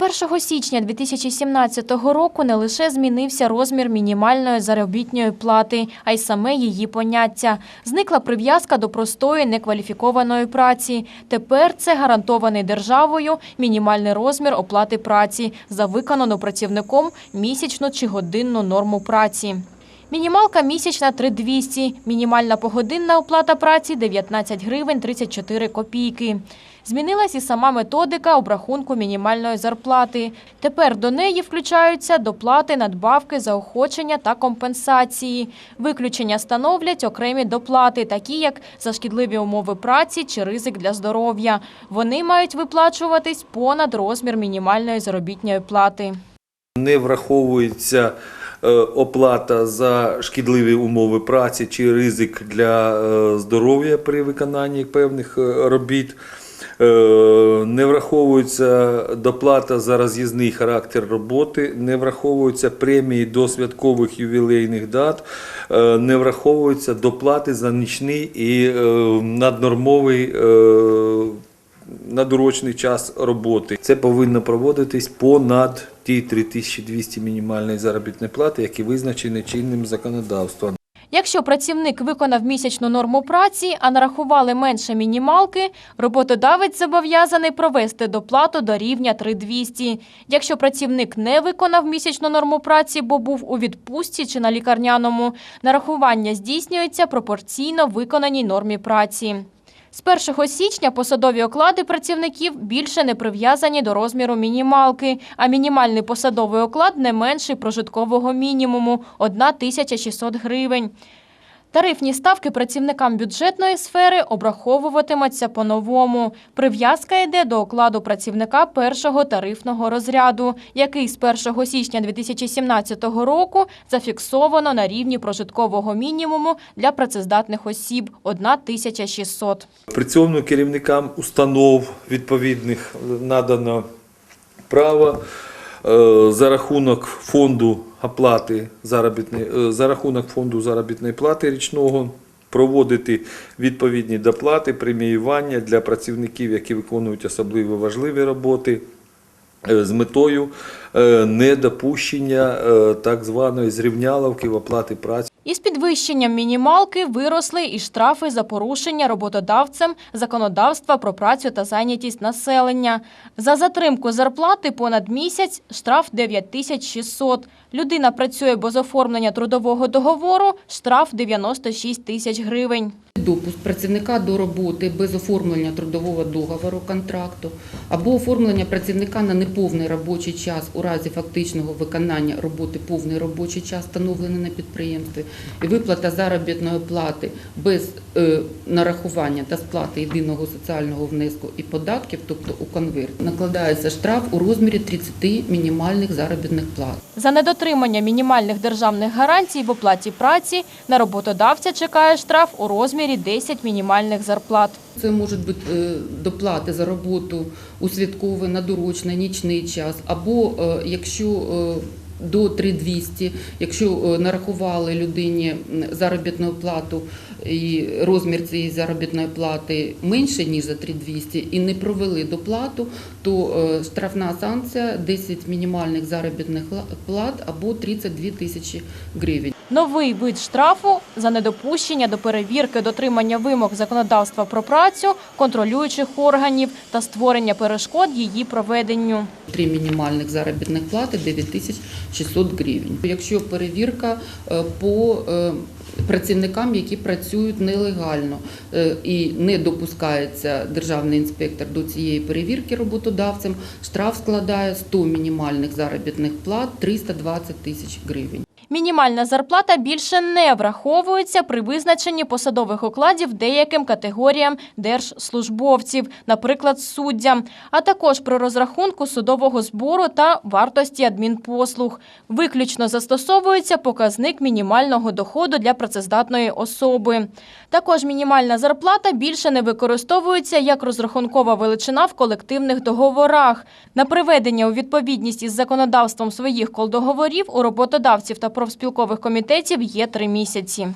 З 1 січня 2017 року не лише змінився розмір мінімальної заробітної плати, а й саме її поняття. Зникла прив'язка до простої некваліфікованої праці. Тепер це гарантований державою мінімальний розмір оплати праці за виконану працівником місячну чи годинну норму праці. Мінімалка місячна 3200, мінімальна погодинна оплата праці 19 гривень 34 копійки. Змінилась і сама методика обрахунку мінімальної зарплати. Тепер до неї включаються доплати, надбавки, заохочення та компенсації. Виключення становлять окремі доплати, такі як за шкідливі умови праці чи ризик для здоров'я. Вони мають виплачуватись понад розмір мінімальної заробітної плати. Не враховується оплата за шкідливі умови праці чи ризик для е, здоров'я при виконанні певних е, робіт. Е, Не враховується доплата за роз'їзний характер роботи, не враховуються премії до святкових ювілейних дат, е, не враховуються доплати за нічний і е, наднормовий е, надурочний час роботи. Це повинно проводитись понад ті 3200 мінімальної заробітної плати, які визначені чинним законодавством. Якщо працівник виконав місячну норму праці, а нарахували менше мінімалки, роботодавець зобов'язаний провести доплату до рівня 3200. Якщо працівник не виконав місячну норму праці, бо був у відпустці чи на лікарняному, нарахування здійснюється пропорційно виконаній нормі праці. З 1 січня посадові оклади працівників більше не прив'язані до розміру мінімалки, а мінімальний посадовий оклад не менший прожиткового мінімуму – 1600 гривень. Тарифні ставки працівникам бюджетної сфери обраховуватимуться по-новому. Прив'язка йде до окладу працівника першого тарифного розряду, який з 1 січня 2017 року зафіксовано на рівні прожиткового мінімуму для працездатних осіб – 1600. При цьому керівникам установ відповідних надано право е, за рахунок фонду оплати заробітної е, за рахунок фонду заробітної плати річного проводити відповідні доплати, преміювання для працівників, які виконують особливо важливі роботи. е, З метою е, недопущення так званої зрівняловки в оплати праці. Із підвищенням мінімалки виросли і штрафи за порушення роботодавцем законодавства про працю та зайнятість населення. За затримку зарплати понад місяць штраф 9600. Людина працює без оформлення трудового договору, штраф 96 тисяч гривень. Допуск працівника до роботи без оформлення трудового договору контракту або оформлення працівника на неповний робочий час у разі фактичного виконання роботи повний робочий час, встановлений на підприємстві, і виплата заробітної плати без е, нарахування та сплати єдиного соціального внеску і податків, тобто у конверт, накладається штраф у розмірі 30 мінімальних заробітних плат. За недотримання мінімальних державних гарантій в оплаті праці на роботодавця чекає штраф у розмірі 10 мінімальних зарплат. Це можуть бути е, доплати за роботу у святковий, надурочний, нічний час, або е, якщо е, до 3200, якщо нарахували людині заробітну плату і розмір цієї заробітної плати менше, ніж за 3200, і не провели доплату, то штрафна санкція 10 мінімальних заробітних плат або 32 тисячі гривень. Новий вид штрафу за недопущення до перевірки дотримання вимог законодавства про працю, контролюючих органів та створення перешкод її проведенню. Три мінімальних заробітних плати 9600 гривень. Якщо перевірка е, по е, працівникам, які працюють нелегально е, і не допускається державний інспектор до цієї перевірки роботодавцем, штраф складає 100 мінімальних заробітних плат 320 тисяч гривень. Мінімальна зарплата більше не враховується при визначенні посадових окладів деяким категоріям держслужбовців, наприклад, суддям, а також при розрахунку судового збору та вартості адмінпослуг. Виключно застосовується показник мінімального доходу для працездатної особи. Також мінімальна зарплата більше не використовується як розрахункова величина в колективних договорах. На приведення у відповідність із законодавством своїх колдоговорів у роботодавців та профспілкових комітетів є три місяці.